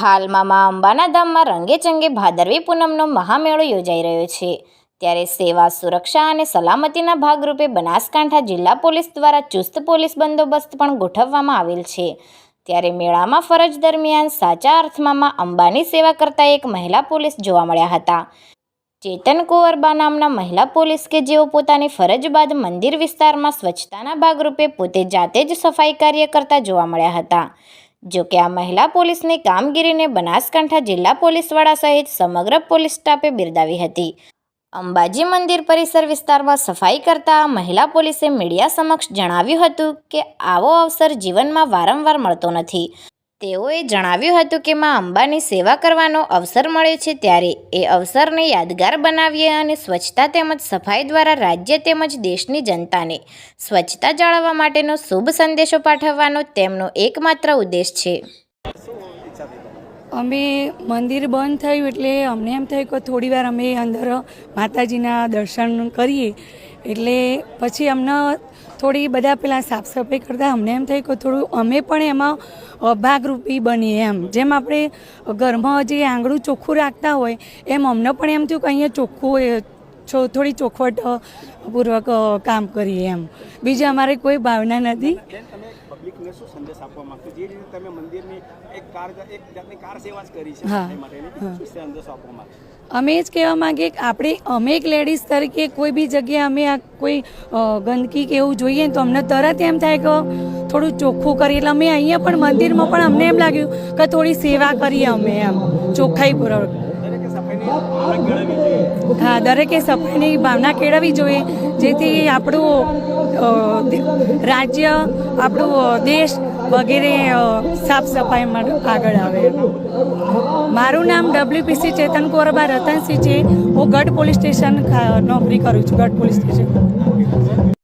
હાલમાં મા અંબાના ધામમાં રંગેચંગે ભાદરવી પૂનમનો મહામેળો યોજાઈ રહ્યો છે. ત્યારે સેવા, સુરક્ષા અને સલામતીના ભાગરૂપે બનાસકાંઠા જિલ્લા પોલીસ દ્વારા ચુસ્ત પોલીસ બંદોબસ્ત પણ ગોઠવવામાં આવેલ છે. ત્યારે મેળામાં ફરજ દરમિયાન સાચા અર્થમાં અંબાની સેવા કરતા એક મહિલા પોલીસ જોવા મળ્યા હતા. ચેતન કુંવરબા નામના મહિલા પોલીસ કે જેઓ પોતાની ફરજ બાદ મંદિર વિસ્તારમાં સ્વચ્છતાના ભાગરૂપે પોતે જાતે જ સફાઈ કાર્ય કરતા જોવા મળ્યા હતા. જો કે આ મહિલા પોલીસની કામગીરીને બનાસકાંઠા જિલ્લા પોલીસવાળા સહિત સમગ્ર પોલીસ સ્ટાફે બિરદાવી હતી. અંબાજી મંદિર પરિસર વિસ્તારમાં સફાઈ કરતા મહિલા પોલીસે મીડિયા સમક્ષ જણાવ્યું હતું કે આવો અવસર જીવનમાં વારંવાર મળતો નથી. તેઓએ જણાવ્યું હતું કે માં અંબાની સેવા કરવાનો અવસર મળે છે ત્યારે એ અવસરને યાદગાર બનાવીએ અને સ્વચ્છતા તેમજ સફાઈ દ્વારા રાજ્ય તેમજ દેશની જનતાને સ્વચ્છતા જાળવવા માટેનો શુભ સંદેશો પાઠવવાનો તેમનો એકમાત્ર ઉદ્દેશ છે. અમે મંદિર બંધ થયું એટલે અમને એમ થયું કે થોડી વાર અમે અંદર માતાજીના દર્શન કરીએ. એટલે પછી અમને થોડી બધા પેલા સાફ સફાઈ કરતાં અમને એમ થયું કે થોડું અમે પણ એમાં ભાગરૂપી બનીએ એમ. જેમ આપણે ઘરમાં જે આંગળું ચોખ્ખું રાખતા હોય, એમ અમને પણ એમ થયું કે અહીંયા ચોખ્ખું થોડી ચોખવટ પૂર્વક કામ કરીએ એમ. બીજી અમારે કોઈ ભાવના નથી. તમે શું સંદેશ આપવા માંગતો જે રીતે તમે મંદિરની એક કાર એક જાતની કાર સેવા જ કરી છે શું સંદેશ આપવા માંગશો? અમે જ કહેવા માંગીએ કે આપણે અમે એક લેડીઝ તરીકે કોઈ બી જગ્યાએ અમે આ કોઈ ગંદકી કે એવું જોઈએ તો અમને તરત એમ થાય કે થોડું ચોખ્ખું કરીએ. એટલે અમે અહીંયા પણ મંદિરમાં પણ અમને એમ લાગ્યું કે થોડી સેવા કરીએ અમે એમ ગણાવી જોઈએ. હા દરેકે સફાઈની ભાવના કેળવવી જોઈએ. જેથી આપણું રાજ્ય, આપણું દેશ વગેરે સાફ સફાઈમાં આગળ આવે. મારું નામ ડબ્લ્યુપીસી ચેતન કોરબા રતનસિંહ છે. હું ગઢ પોલીસ સ્ટેશન નોકરી કરું છું, ગઢ પોલીસ સ્ટેશન.